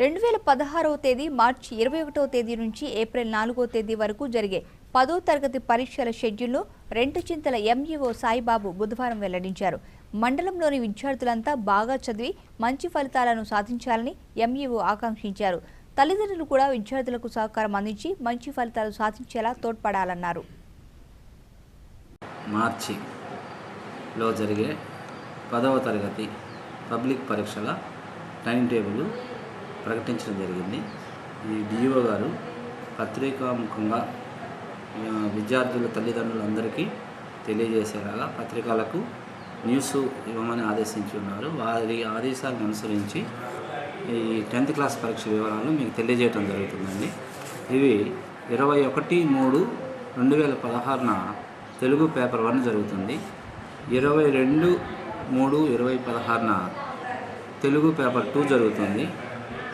రెండు వేల పదహారవ తేదీ మార్చి ఇరవై ఒకటవ తేదీ నుంచి ఏప్రిల్ నాలుగో తేదీ వరకు జరిగే పదో తరగతి పరీక్షల షెడ్యూల్ను రెండు చింతల ఎంఈఓ సాయిబాబు బుధవారం వెల్లడించారు. మండలంలోని విద్యార్థులంతా బాగా చదివి మంచి ఫలితాలను సాధించాలని ఎంఈఓ ఆకాంక్షించారు. తల్లిదండ్రులు కూడా విద్యార్థులకు సహకారం అందించి మంచి ఫలితాలు సాధించేలా తోడ్పడాలన్నారు. మార్చిలో జరిగే పదవ తరగతి పబ్లిక్ పరీక్షల టైం టేబుల్ ప్రకటించడం జరిగింది. ఈ డిఓ గారు పత్రికాముఖంగా విద్యార్థుల తల్లిదండ్రులందరికీ తెలియజేసేలాగా పత్రికలకు న్యూస్ ఇవ్వమని ఆదేశించి ఉన్నారు. వారి ఆదేశాలను అనుసరించి ఈ టెన్త్ క్లాస్ పరీక్ష వివరాలను మీకు తెలియజేయడం జరుగుతుందండి. ఇవి ఇరవై ఒకటి మూడు రెండు వేల పదహారున తెలుగు పేపర్ వన్ జరుగుతుంది. ఇరవై రెండు మూడు ఇరవై పదహారున తెలుగు పేపర్ టూ జరుగుతుంది.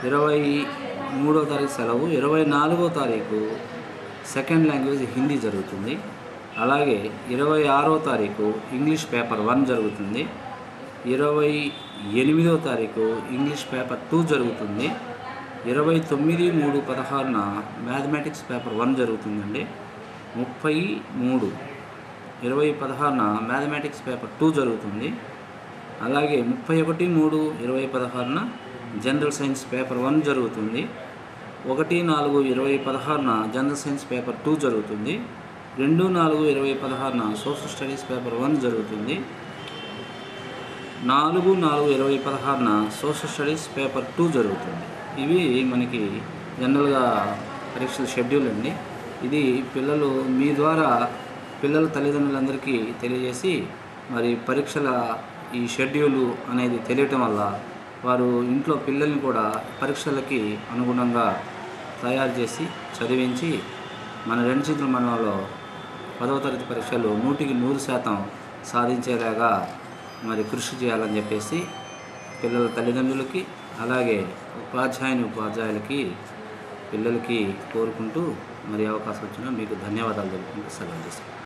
ఇరవై మూడో తారీఖు సెలవు ఇరవై నాలుగో తారీఖు సెకండ్ లాంగ్వేజ్ హిందీ జరుగుతుంది. అలాగే ఇరవై ఆరో తారీఖు ఇంగ్లీష్ పేపర్ వన్ జరుగుతుంది. ఇరవై ఎనిమిదో తారీఖు ఇంగ్లీష్ పేపర్ టూ జరుగుతుంది. ఇరవై తొమ్మిది మూడు పదహారున మ్యాథమెటిక్స్ పేపర్ వన్ జరుగుతుందండి. ముప్పై మూడు ఇరవై పదహారున మ్యాథమెటిక్స్ పేపర్ టూ జరుగుతుంది. అలాగే ముప్పై ఒకటి మూడు ఇరవై పదహారున జనరల్ సైన్స్ పేపర్ వన్ జరుగుతుంది. ఒకటి నాలుగు ఇరవై పదహారున జనరల్ సైన్స్ పేపర్ టూ జరుగుతుంది. రెండు నాలుగు ఇరవై పదహారున సోషల్ స్టడీస్ పేపర్ వన్ జరుగుతుంది. నాలుగు నాలుగు ఇరవై పదహారున సోషల్ స్టడీస్ పేపర్ టూ జరుగుతుంది. ఇవి మనకి జనరల్గా పరీక్షల షెడ్యూల్ అండి. ఇది పిల్లలు మీ ద్వారా పిల్లల తల్లిదండ్రులందరికీ తెలియజేసి మరి పరీక్షల ఈ షెడ్యూలు అనేది తెలియటం వల్ల వారు ఇంట్లో పిల్లల్ని కూడా పరీక్షలకి అనుగుణంగా తయారు చేసి చదివించి మన రెండు చేతుల మనలో పదవ తరగతి పరీక్షలు నూటికి నూరు శాతం సాధించేలాగా మరి కృషి చేయాలని చెప్పేసి పిల్లల తల్లిదండ్రులకి అలాగే ఉపాధ్యాయుని ఉపాధ్యాయులకి పిల్లలకి కోరుకుంటూ మరి అవకాశం వచ్చినా మీకు ధన్యవాదాలు తెలుపుకుంటూ సెలవు చేస్తాను